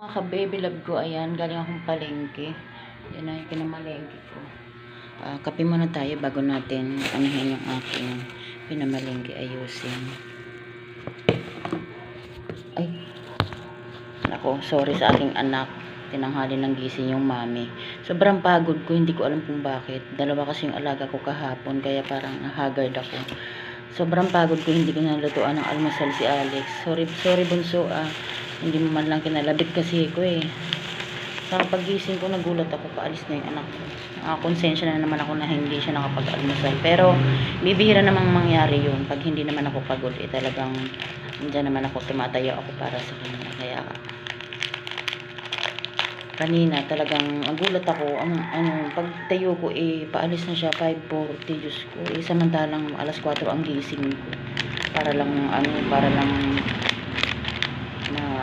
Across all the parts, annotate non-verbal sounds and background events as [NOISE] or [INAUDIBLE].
Mga ka-baby love ko, ayan, galing akong palengke. Yan na yung pinamalengke ko. Ah, kape muna tayo bago natin anuhin yung aking pinamalengke ayusin. Ay, nako, sorry sa aking anak. Tinanghali ng gising yung mami. Sobrang pagod ko, hindi ko alam kung bakit. Dalawa kasi yung alaga ko kahapon, kaya parang haggard ako. Sobrang pagod ko, hindi ko nalutuan ng almasal si Alex. Sorry, sorry bunso, ah. Hindi mo man lang kinalabit kasi ko eh. Sa pagising ko, nagulat ako, paalis na yung anak ko. Ah, konsensya na naman ako na hindi siya nakapag-almusal. Pero, bibihira namang mangyari yun. Pag hindi naman ako pagod, eh talagang, dyan naman ako, tumatayo ako para sa kanya. Kaya, kanina talagang nagulat ako ang ano pagtayo ko eh paalis na siya 5:40 Diyos ko eh samantalang alas 4 ang gising ko para lang ano para lang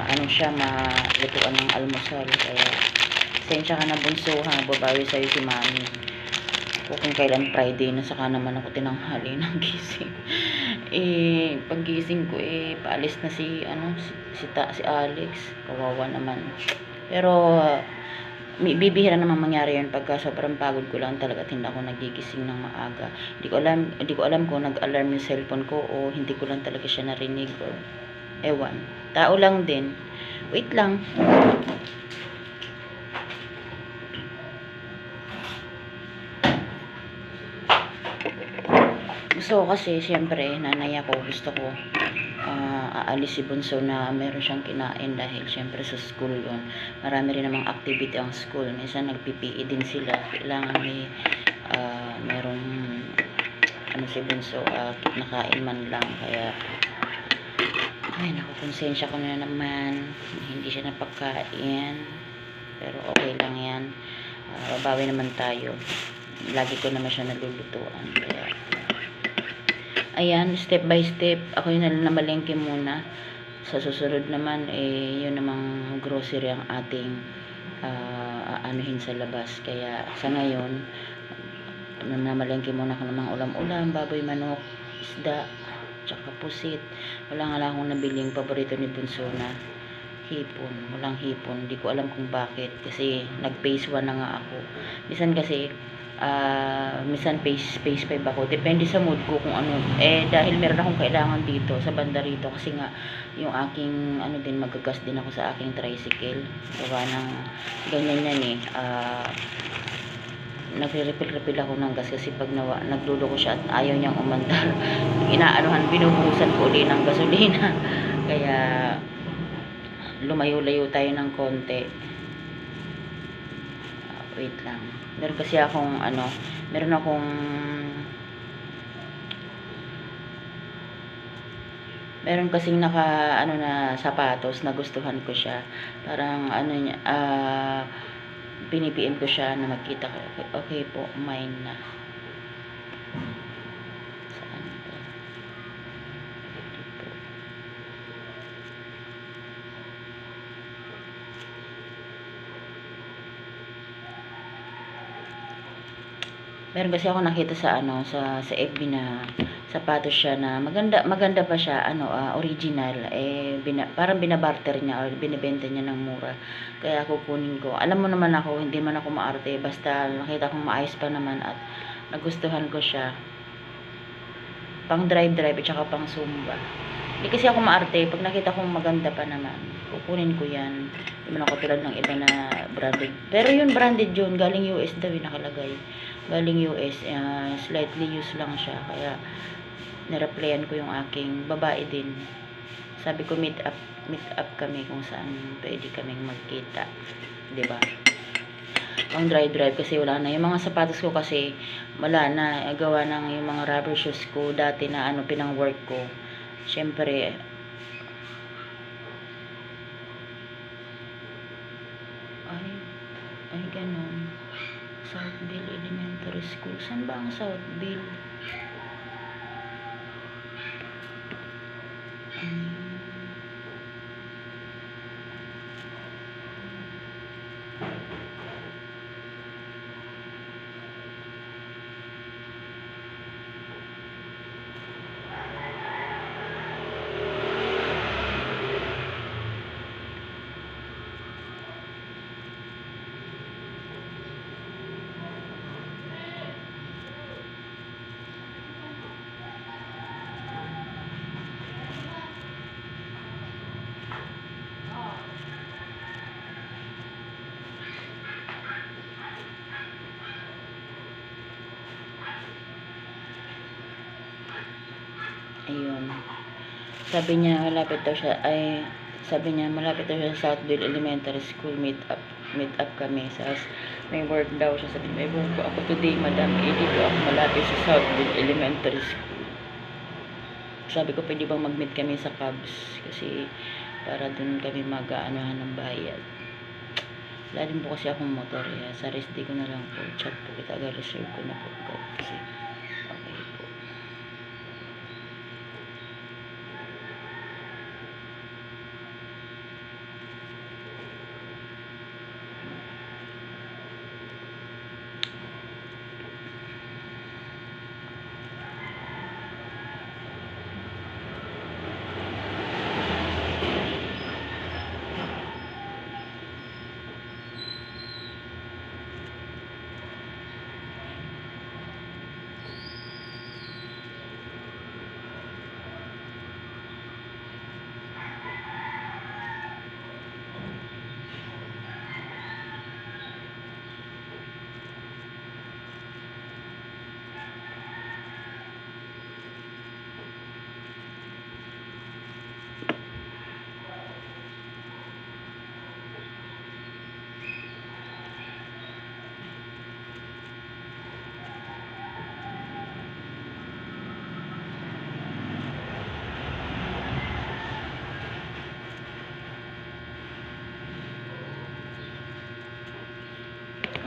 ano siya malutuan ng almusal. Kaya sensya ka na bunso ha? Babawi sa'yo si mami. O kung kailan Friday na saka naman ako tinanghali ng [LAUGHS] gising. Eh paggising ko eh paalis na si ano si, si, ta, si Alex. Kawawa naman. Pero may bibihira naman mangyari yun pagka sobrang pagod ko lang talaga at hindi ako nagigising ng maaga. Hindi ko alam hindi ko alam kung nag-alarm yung cellphone ko o hindi ko lang talaga siya narinig or ewan. Tao lang din. Wait lang. Ko kasi syempre nanay ako gusto ko ah, aalis si Bunso na meron siyang kinain dahil syempre sa school yun. Marami rin namang activity ang school. Minsan nag-PPE din sila. Kailangan may ah, merong ano si Bunso ah, nakain man lang. Kaya ay naku konsensya ko na naman. Hindi siya napagkain. Pero okay lang yan. Ah, babawi naman tayo. Lagi ko naman siya nalulutuan kaya ayan step by step. Ako yung namalengke muna. Sa susunod naman eh yun namang grocery ang ating ah, aanuhin sa labas. Kaya sa ngayon namalengke muna ako ng mga ulam-ulam baboy manok isda tsaka pusit. Wala nga lang akong nabiling paborito ni Bunso na hipon. Walang hipon. Hindi ko alam kung bakit. Kasi nag phase 1 na nga ako. Minsan kasi ah minsan phase, phase 5 ako. Depende sa mood ko kung ano. Eh dahil meron akong kailangan dito sa banda rito. Kasi nga yung aking ano din magagas din ako sa aking tricycle. Gawa ng ganyan yan eh. Ah nagre-refill-refill ako ng gas kasi pag nawa, naglulo siya at ayaw niyang umandar [LAUGHS] inaanuhan binubuhusan ko uli ng gasolina. [LAUGHS] Kaya lumayo-layo tayo ng konti. Wait lang. Meron kasi akong ano meron akong meron kasing naka ano na sapatos na gustuhan ko siya. Parang ano niya ah pinipm ko siya na makita ko. Okay, okay po mine na meron kasi ako nakita sa ano sa sa FB na sapatos siya na maganda maganda pa siya ano ah, original. Eh bina, parang binabarter niya or binebenta niya ng mura. Kaya kukunin ko. Alam mo naman ako hindi man ako maarte. Basta nakita kong maayos pa naman at nagustuhan ko siya. Pang drive drive at saka pang zumba. Hindi kasi ako maarte. Pag nakita kong maganda pa naman kukunin ko yan. Hindi man ako tulad ng iba na branded. Pero yun branded yun. Galing US daw yung nakalagay galing US ah, slightly used lang siya kaya nireplyan ko yung aking babae din. Sabi ko meet up meet up kami kung saan pwede kaming magkita. Ba? Pang dry drive kasi wala na. Yung mga sapatos ko kasi wala na. Gawa ng yung mga rubber shoes ko dati na ano pinang work ko. Syempre ay ay ganun Southville Elementary School. Saan ba ang Southville Ayun. Sabi niya, malapit daw siya, ay, sabi niya, malapit daw siya sa Southville Elementary School, meet up, meet up kami. Sa, may work daw siya. Sabi may work po ako today, madam. Eh, dito ako malapit sa Southville Elementary School. Sabi ko, pwede bang mag-meet kami sa Cubs? Kasi, para dun kami mag-aanohan ng bayad. Wala din po kasi akong motor. Eh. Sa rest day ko na lang po. Chat po kita. Aga-reserve ko na po. Kasi, okay po.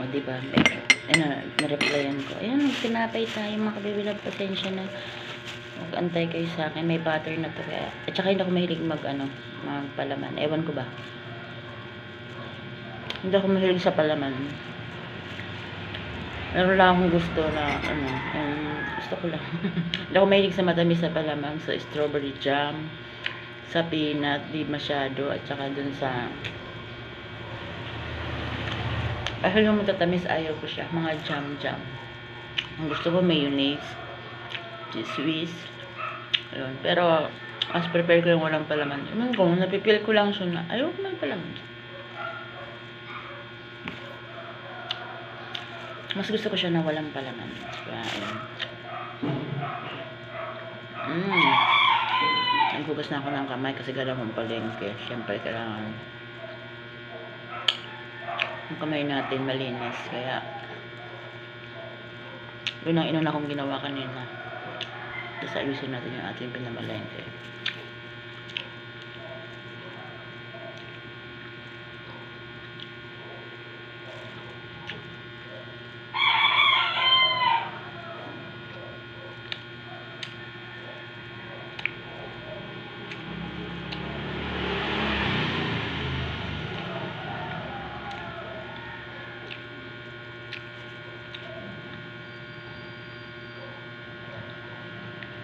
O, di ba? Ano, na-replyan ko. Ayan, tinapay tayo mga kabibilab. Pasensya na. Mag-antay kayo sa akin. May pattern na to. Kaya, at saka hindi ako mahilig mag, ano, magpalaman. Ewan ko ba? Hindi ako mahilig sa palaman. Meron lang akong gusto na, ano, yung, gusto ko lang. [LAUGHS] hindi ako mahilig sa matamis na palaman. Sa strawberry jam, sa peanut, di masyado. At saka dun sa, ay, yung matatamis, ayaw ko siya. Mga jam-jam. Ang gusto ko, mayonnaise. Whiz. Ayun. Pero, mas prepare ko yung walang palaman. Ewan ko, napipil ko lang siya na, ayaw ko may palaman. Mas gusto ko siya na walang palaman. Kaya, ayun. Mmm. Naghugas na ako ng kamay kasi galang kong palengke. Siyempre, kailangan yung kamay natin malinis. Kaya, yun ang inuna kong ginawa kanina. Tapos ayusin natin yung ating pinamalengke.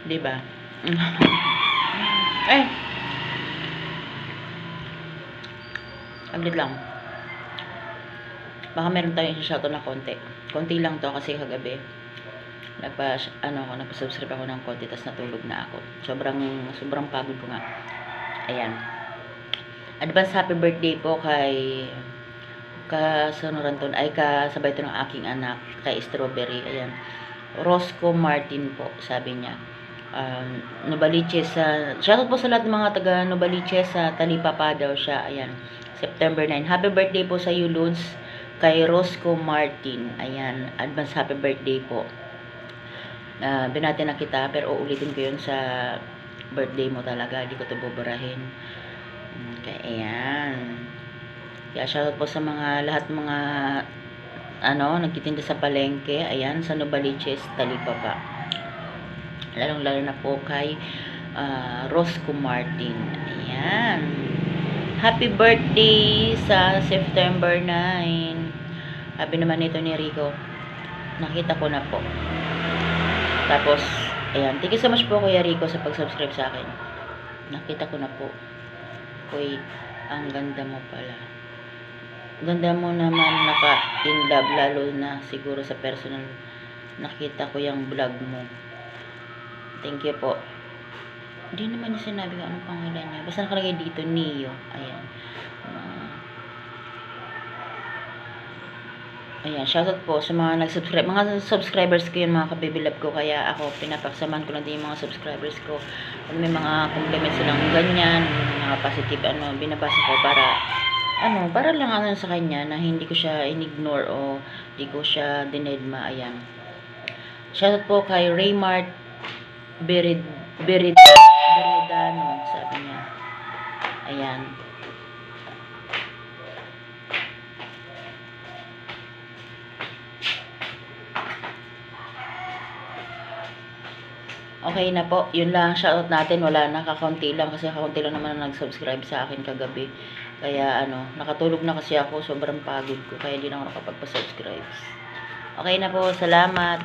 Di ba? [LAUGHS] eh! Aglit lang. Baka meron tayong shoutout na konti. Konti lang to kasi kagabi. Nagpa, ano ako, nagpa-subscribe ako ng konti tapos natulog na ako. Sobrang, sobrang pagod ko nga. Ayan. Advance happy birthday po kay kasanuran to, ay kasabay to ng aking anak, kay Strawberry. Ayan. Roscoe Martin po, sabi niya um, Novaliches sa shoutout po sa lahat ng mga taga Novaliches sa Talipapa daw siya ayan September 9 happy birthday po sa you Lods kay Roscoe Martin. Ayan advance happy birthday po. Uh, binati na kita pero uulitin ko yun sa birthday mo talaga di ko to buburahin. Okay ayan. Kaya shoutout po sa mga lahat mga ano nagtitinda sa palengke ayan sa Novaliches Talipapa lalong lalo na po kay uh, Roscoe Martin. Ayan. Happy birthday sa September 9 sabi naman nito ni Rico nakita ko na po. Tapos ayan. Thank you so much po kuya Rico sa pag-subscribe sa akin. Nakita ko na po. Uy, ang ganda mo pala. Ganda mo naman naka in love lalo na siguro sa personal. Nakita ko yung vlog mo Thank you po. Hindi naman niya sinabi kung anong pangalan niya. Basta nakalagay dito, Neo. Ayan. Uh, Ayan, shoutout po sa mga nag-subscribe. Mga subscribers ko yun, mga kabibilab ko. Kaya ako, pinapaksaman ko lang din yung mga subscribers ko. Kung may mga compliments silang ganyan, mga positive, ano, binabasa ko para, ano, para lang ano sa kanya na hindi ko siya in-ignore o hindi ko siya dinedma. Ayan. Shoutout po kay Raymart Berid, Berid, Beridano, sabi niya. Ayan. Okay na po. Yun lang ang shoutout natin. Wala na. Kakaunti lang. Kasi kakaunti lang naman ang nag-subscribe sa akin kagabi. Kaya ano, nakatulog na kasi ako. Sobrang pagod ko. Kaya hindi na ako nakapagpa-subscribe. Okay na po. Salamat.